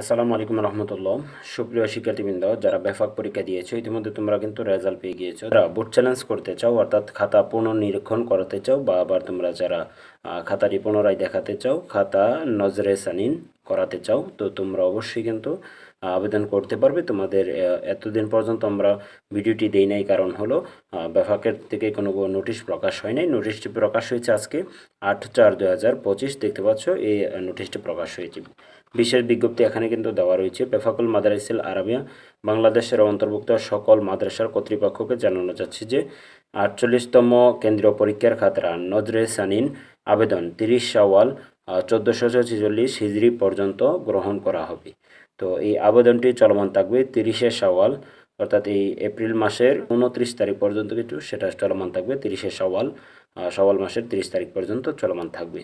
আসসালামু আলাইকুম রহমতুল্লাহ। সুপ্রিয় শিক্ষার্থীবৃন্দ যারা ব্যাপক পরীক্ষা দিয়েছ ইতিমধ্যে তোমরা কিন্তু রেজাল্ট পেয়ে গিয়েছো। যারা বোর্ড চ্যালেঞ্জ করতে চাও অর্থাৎ খাতা পুনর্নিরীক্ষণ করাতে চাও বা আবার তোমরা যারা খাতাটি পুনরায় দেখাতে চাও খাতা নজরে সানিন করাতে চাও তো তোমরা অবশ্যই কিন্তু আবেদন করতে পারবে। তোমাদের এতদিন পর্যন্ত আমরা ভিডিওটি দেই নাই কারণ হলো আহ, ব্যাপকের থেকে কোনো নোটিশ প্রকাশ হয় নাই। নোটিশটি প্রকাশ হয়েছে আজকে আট চার দু হাজার পঁচিশ দেখতে পাচ্ছ এই নোটিশটি প্রকাশ হয়েছে। বিশেষ বিজ্ঞপ্তি এখানে কিন্তু দেওয়া রয়েছে। বেফাকুল মাদারিসিল আরাবিয়া, বাংলাদেশের অন্তর্ভুক্ত সকল মাদ্রাসার কর্তৃপক্ষকে জানানো যাচ্ছে যে, আটচল্লিশতম কেন্দ্রীয় পরীক্ষার খাতরা নজরে সানিন আবেদন তিরিশ শাওয়াল চোদ্দোশো ছেচল্লিশ হিজড়ি পর্যন্ত গ্রহণ করা হবে। তো এই আবেদনটি চলমান থাকবে তিরিশে শাওয়াল, অর্থাৎ এই এপ্রিল মাসের উনত্রিশ তারিখ পর্যন্ত কিন্তু সেটা চলমান থাকবে। তিরিশে শাওয়াল সওয়াল মাসের তিরিশ তারিখ পর্যন্ত চলমান থাকবে।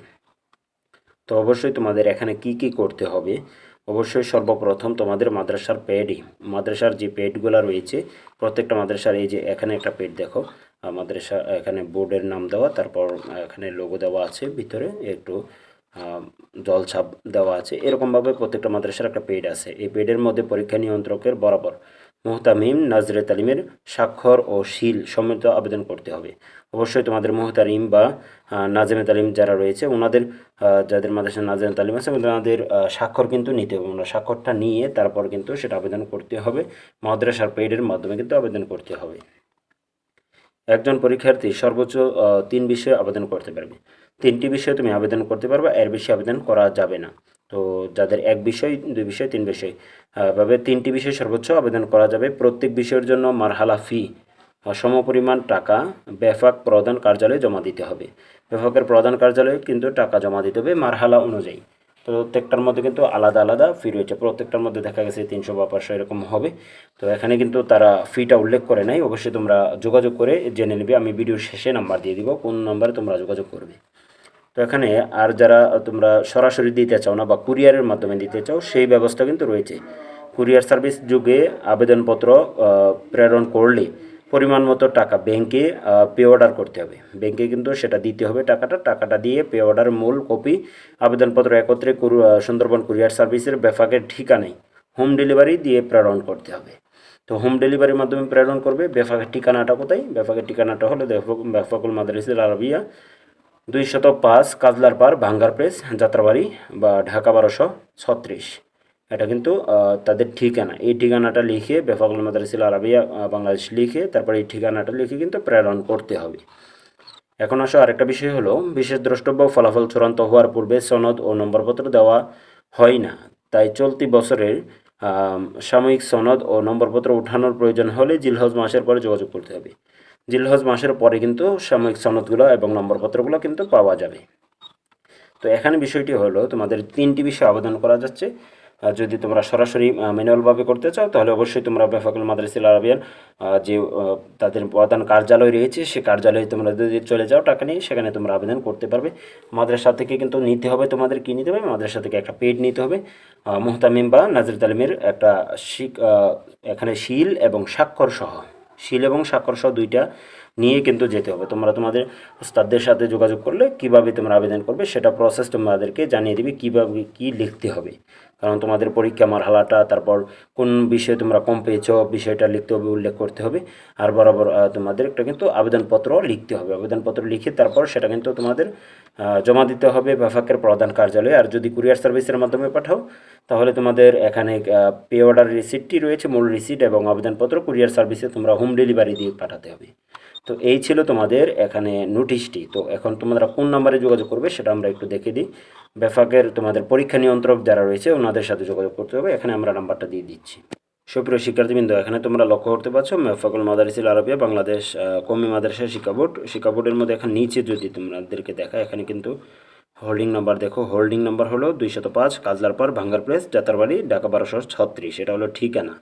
তো অবশ্যই তোমাদের এখানে কি কি করতে হবে? অবশ্যই সর্বপ্রথম তোমাদের মাদ্রাসার পেডই, মাদ্রাসার যে পেডগুলো রয়েছে, প্রত্যেকটা মাদ্রাসার এই যে এখানে একটা পেড দেখো মাদ্রাসা, এখানে বোর্ডের নাম দেওয়া, তারপর এখানে লোগো দেওয়া আছে, ভিতরে একটু জলছাপ দেওয়া আছে, এরকমভাবে প্রত্যেকটা মাদ্রাসার একটা পেড আছে। এই পেডের মধ্যে পরীক্ষা নিয়ন্ত্রকের বরাবর মোহতামিম নাজরে তালিমের স্বাক্ষর ও শিল সম্মিলিত আবেদন করতে হবে। অবশ্যই তোমাদের মোহতারিম বা নাজেমে তালিম যারা রয়েছে ওনাদের যাদের মাদ্রাসা নাজেমে তালিম আছে ওনাদের স্বাক্ষর কিন্তু নিতে হবে। ওনার স্বাক্ষরটা নিয়ে তারপর কিন্তু সেটা আবেদন করতে হবে। মাদ্রাসার পেডের মাধ্যমে কিন্তু আবেদন করতে হবে। একজন পরীক্ষার্থী সর্বোচ্চ তিন বিষয়ে আবেদন করতে পারবে। তিনটি বিষয়ে তুমি আবেদন করতে পারবে, এর বেশি আবেদন করা যাবে না। তো যাদের এক বিষয়, দুই বিষয়, তিন বিষয় এভাবে তিনটি বিষয়ে সর্বোচ্চ আবেদন করা যাবে। প্রত্যেক বিষয়ের জন্য মারহালা ফি সমপরিমাণ টাকা ব্যাপক প্রধান কার্যালয়ে জমা দিতে হবে। ব্যাপকের প্রধান কার্যালয়ে কিন্তু টাকা জমা দিতে হবে মারহালা অনুযায়ী। তো প্রত্যেকটার মধ্যে কিন্তু আলাদা আলাদা ফি রয়েছে। প্রত্যেকটার মধ্যে দেখা গেছে তিনশো বা পাঁচশো এরকম হবে। তো এখানে কিন্তু তারা ফিটা উল্লেখ করে নাই। অবশ্যই তোমরা যোগাযোগ করে জেনে নেবে। আমি ভিডিওর শেষে নাম্বার দিয়ে দিব। কোন নাম্বারে তোমরা যোগাযোগ করবে। তো এখানে আর যারা তোমরা সরাসরি দিতে চাও না বা কুরিয়ারের মাধ্যমে দিতে চাও, সেই ব্যবস্থা কিন্তু রয়েছে। কুরিয়ার সার্ভিস যুগে আবেদনপত্র প্রেরণ করলে পরিমাণ মতো টাকা ব্যাংকে পে অর্ডার করতে হবে। ব্যাংকে কিন্তু সেটা দিতে হবে টাকাটা টাকাটা দিয়ে পে অর্ডার, মূল কপি, আবেদনপত্র একত্রে সুন্দরবন কুরিয়ার সার্ভিসের বেফাকের ঠিকানায় হোম ডেলিভারি দিয়ে প্রেরণ করতে হবে। তো হোম ডেলিভারির মাধ্যমে প্রেরণ করবে বেফাকের ঠিকানাটা কোথায়? বেফাকের ঠিকানাটা হলো বেফাক- বেফাকুল মাদ্রাসিল আরবিয়া দুই শত পাঁচ কাজলার পার ভাঙ্গার প্রেস, যাত্রাবাড়ি বা ঢাকা বারোশো ছত্রিশ। এটা কিন্তু তাদের ঠিকানা। এই ঠিকানাটা লিখে বেফাকুল মাদ্রাসিল আরবিয়া বাংলাদেশ লিখে তারপরে এই ঠিকানাটা লিখে কিন্তু প্রেরণ করতে হবে। এখন আসো আরেকটা বিষয় হলো, বিশেষ দ্রষ্টব্য ফলাফল চূড়ান্ত হওয়ার পূর্বে সনদ ও নম্বরপত্র দেওয়া হয় না। তাই চলতি বছরের সাময়িক সনদ ও নম্বরপত্র উঠানোর প্রয়োজন হলে জিলহজ মাসের পরে যোগাযোগ করতে হবে। জিলহজ মাসের পরে কিন্তু সাময়িক সনদগুলো এবং নম্বরপত্রগুলো কিন্তু পাওয়া যাবে। তো এখানে বিষয়টি হলো, তোমাদের তিনটি বিষয়ে আবেদন করা যাচ্ছে। যদি তোমরা সরাসরি ম্যানুয়ালভাবে করতে চাও, তাহলে অবশ্যই তোমরা বেফাকুল মাদ্রাসিল আরবিয়ান যে তাদের প্রধান কার্যালয় রয়েছে, সে কার্যালয়ে তোমরা যদি চলে যাও, টাকা নিয়ে সেখানে তোমরা আবেদন করতে পারবে। মাদ্রাসা থেকে কিন্তু নিতে হবে তোমাদের কী নিতে হবে? মাদ্রাসা থেকে একটা পেড নিতে হবে। মোহতামিম বা নাজির তালিমের একটা শিক এখানে শিল এবং স্বাক্ষর সহ। শিল এবং স্বাক্ষর সহ দুইটা নিয়ে কিন্তু যেতে হবে। তোমরা তোমাদের ওস্তাদদের সাথে যোগাযোগ করলে কীভাবে তোমরা আবেদন করবে সেটা প্রসেস তোমাদেরকে জানিয়ে দিবে কীভাবে কী লিখতে হবে। কারণ তোমাদের পরীক্ষা মারহালাটা, তারপর কোন বিষয়ে তোমরা কম পেয়েছ বিষয়টা লিখতে হবে, উল্লেখ করতে হবে। আর বরাবর তোমাদের একটা কিন্তু আবেদনপত্র লিখতে হবে। আবেদনপত্র লিখে তারপর সেটা কিন্তু তোমাদের জমা দিতে হবে বেফাকের প্রধান কার্যালয়ে। আর যদি কুরিয়ার সার্ভিসের মাধ্যমে পাঠাও, তাহলে তোমাদের এখানে পে অর্ডার রিসিপ্টটি রয়েছে, মূল রিসিট এবং আবেদনপত্র কুরিয়ার সার্ভিসে তোমরা হোম ডেলিভারি দিয়ে পাঠাতে হবে। তো এই ছিল তোমাদের এখানে নোটিশটি। তো এখন তোমরা কোন নাম্বারে যোগাযোগ করবে সেটা আমরা একটু দেখে দিই। বেফাকের তোমাদের পরীক্ষা নিয়ন্ত্রক যারা রয়েছে, ওনাদের সাথে যোগাযোগ করতে হবে। এখানে আমরা নাম্বারটা দিয়ে দিচ্ছি। সুপ্রিয় শিক্ষার্থীবৃন্দ, এখানে তোমরা লক্ষ্য করতে পারছ মেফাকুল মাদারিসিল আরবিয়া বাংলাদেশ কমি মাদ্রাসা শিক্ষা বোর্ড। শিক্ষা বোর্ডের মধ্যে এখানে নিচে যদি তোমাদেরকে দেখা, এখানে কিন্তু হোল্ডিং নাম্বার দেখো। হোল্ডিং নাম্বার হলো দুইশত পাঁচ কাজলার পর ভাঙ্গার প্লেস যাত্রাবাড়ি ঢাকা বারোশো ছত্রিশ। এটা হলো ঠিকানা।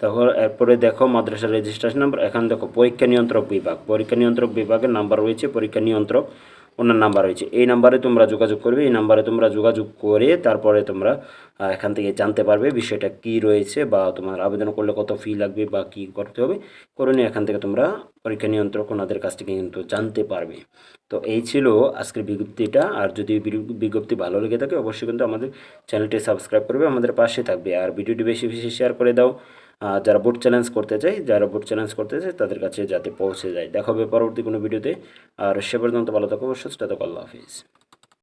তারপর এরপরে দেখো মাদ্রাসার রেজিস্ট্রেশন নাম্বার এখানে দেখো পরীক্ষা নিয়ন্ত্রক বিভাগ। পরীক্ষা নিয়ন্ত্রক বিভাগের নাম্বার রয়েছে পরীক্ষা নিয়ন্ত্রক। ওনার নাম্বার রয়েছে। এই নাম্বারে তোমরা যোগাযোগ করবে। এই নাম্বারে তোমরা যোগাযোগ করে তারপরে তোমরা এখান থেকে জানতে পারবে বিষয়টা কি রয়েছে বা তোমার আবেদন করলে কত ফি লাগবে বা কি করতে হবে। করে নিয়ে এখান থেকে তোমরা পরীক্ষা নিয়ন্ত্রক ওনাদের কাছ থেকে কিন্তু জানতে পারবে। তো এই ছিল আজকের বিজ্ঞপ্তিটা। আর যদি বিজ্ঞপ্তি ভালো লেগে থাকে, অবশ্যই কিন্তু আমাদের চ্যানেলটি সাবস্ক্রাইব করবে। আমাদের পাশে থাকবে। আর ভিডিওটি বেশি বেশি শেয়ার করে দাও। যারা বুট চ্যালেঞ্জ করতে চায়, যারা বুট চ্যালেঞ্জ করতে চায়, তাদের কাছে যাতে পৌঁছে যায়। দেখা হবে পরবর্তী কোনো ভিডিওতে আর সে পর্যন্ত ভালো থাকো, সুস্থ থাকো, আল্লাহ হাফিজ।